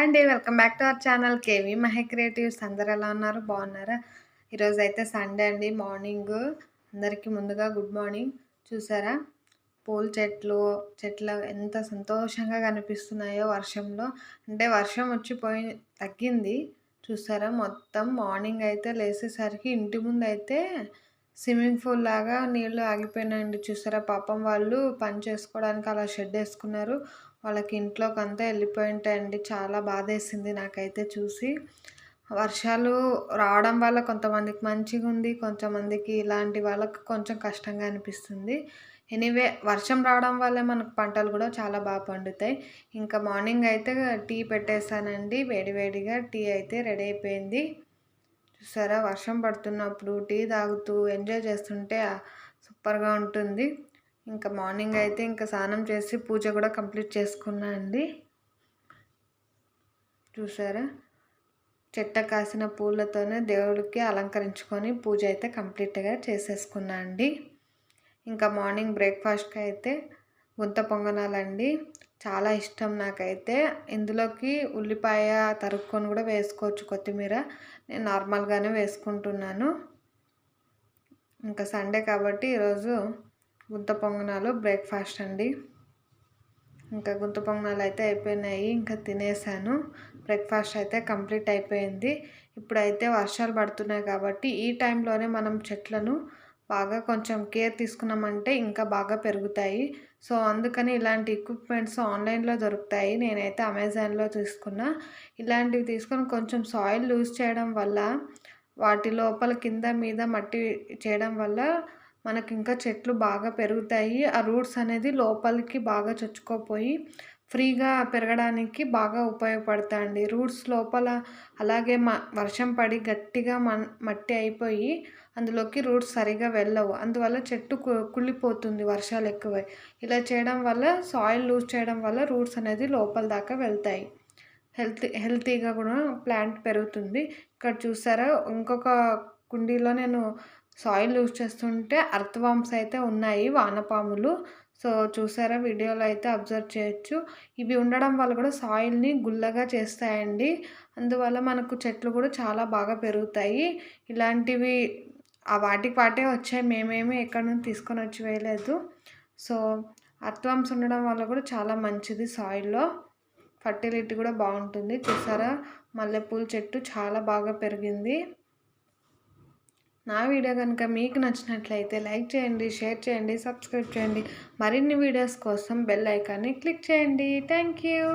And అండి welcome back to our channel. KV Mahe creatives. అందరు ఎలా ఉన్నారు? బాగున్నారా? ఈరోజు అయితే సండే అండి మార్నింగ్. అందరికీ ముందుగా గుడ్ మార్నింగ్. చూసారా? పూల చెట్లు చెట్లు ఎంత సంతోషంగా కనిపిస్తున్నాయో వర్షంలో. అంటే వర్షం వచ్చిపోయి తగ్గింది. చూసారా? మొత్తం మార్నింగ్ అయితే లేసేసరికి ఇంటి ముందు అయితే స్విమ్మింగ్ పూల్ లాగా నీళ్ళు ఆగిపోయినాయండి. చూసారా? పాపం వాళ్ళు పని చేసుకోవడానికి అలా షెడ్ వేసుకున్నారు. వాళ్ళకి ఇంట్లోకి అంతా వెళ్ళిపోయి ఉంటాయండి చాలా బాధేసింది నాకైతే చూసి. వర్షాలు రావడం వల్ల కొంతమందికి మంచిగా ఉంది కొంతమందికి ఇలాంటి వాళ్ళకి కొంచెం కష్టంగా అనిపిస్తుంది. ఎనీవే వర్షం రావడం వల్లే మనకు పంటలు కూడా చాలా బాగా పండుతాయి. ఇంకా మార్నింగ్ అయితే టీ పెట్టేశానండి వేడివేడిగా టీ అయితే రెడీ అయిపోయింది. చూసారా వర్షం పడుతున్నప్పుడు టీ తాగుతూ ఎంజాయ్ చేస్తుంటే సూపర్గా ఉంటుంది. ఇంకా మార్నింగ్ అయితే ఇంకా స్నానం చేసి పూజ కూడా కంప్లీట్ చేసుకున్నా అండి. చూసారా? చెట్ట కాసిన పూలతోనే దేవుడికి అలంకరించుకొని పూజ అయితే కంప్లీట్గా చేసేసుకున్నా అండి. ఇంకా మార్నింగ్ బ్రేక్ఫాస్ట్కి అయితే గుంత పొంగనాలండి. చాలా ఇష్టం నాకైతే. ఇందులోకి ఉల్లిపాయ తరుక్కొని కూడా వేసుకోవచ్చు కొత్తిమీర. నేను నార్మల్గానే వేసుకుంటున్నాను. ఇంకా సండే కాబట్టి ఈరోజు గుంత పొంగనాలు బ్రేక్ఫాస్ట్ అండి. ఇంకా గుంత పొంగనాలు అయితే అయిపోయినాయి. ఇంకా తినేసాను. బ్రేక్ఫాస్ట్ అయితే కంప్లీట్ అయిపోయింది. ఇప్పుడైతే వర్షాలు పడుతున్నాయి కాబట్టి ఈ టైంలోనే మనం చెట్లను బాగా కొంచెం కేర్ తీసుకున్నామంటే ఇంకా బాగా పెరుగుతాయి. సో అందుకని ఇలాంటి ఎక్విప్మెంట్స్ ఆన్లైన్లో దొరుకుతాయి. నేనైతే అమెజాన్లో తీసుకున్నా. ఇలాంటివి తీసుకొని కొంచెం సాయిల్ లూజ్ చేయడం వల్ల వాటి లోపల కింద మీద మట్టి చేయడం వల్ల మనకి ఇంకా చెట్లు బాగా పెరుగుతాయి. ఆ రూట్స్ అనేది లోపలికి బాగా చొచ్చుకోపోయి ఫ్రీగా పెరగడానికి బాగా ఉపయోగపడతాయండి. రూట్స్ లోపల అలాగే మ వర్షం పడి గట్టిగా మన్ మట్టి అయిపోయి అందులోకి రూట్స్ సరిగా వెళ్ళవు. అందువల్ల చెట్టు కుళ్ళిపోతుంది వర్షాలు ఎక్కువై. ఇలా చేయడం వల్ల సాయిల్ లూజ్ చేయడం వల్ల రూట్స్ అనేది లోపల దాకా వెళ్తాయి. హెల్తీ హెల్తీగా కూడా ప్లాంట్ పెరుగుతుంది. ఇక్కడ చూసారా? ఇంకొక కుండీలో నేను సాయిల్ యూజ్ చేస్తుంటే అర్థవామ్స్ అయితే ఉన్నాయి వానపాములు. సో చూసారా? వీడియోలో అయితే అబ్జర్వ్ చేయొచ్చు. ఇవి ఉండడం వల్ల కూడా సాయిల్ని గుల్లగా చేస్తాయండి. అందువల్ల మనకు చెట్లు కూడా చాలా బాగా పెరుగుతాయి. ఇలాంటివి ఆ వాటికి వాటే వచ్చాయి. మేమేమి ఎక్కడి నుంచి తీసుకొని వచ్చి వేయలేదు. సో అర్థవామ్స్ ఉండడం వల్ల కూడా చాలా మంచిది సాయిల్లో. ఫర్టిలిటీ కూడా బాగుంటుంది. చూసారా? మల్లెపూల చెట్టు చాలా బాగా పెరిగింది. నా వీడియో కనుక మీకు నచ్చినట్లయితే లైక్ చేయండి షేర్ చేయండి సబ్స్క్రైబ్ చేయండి. మరిన్ని వీడియోస్ కోసం బెల్ ఐకాన్ని క్లిక్ చేయండి. Thank you.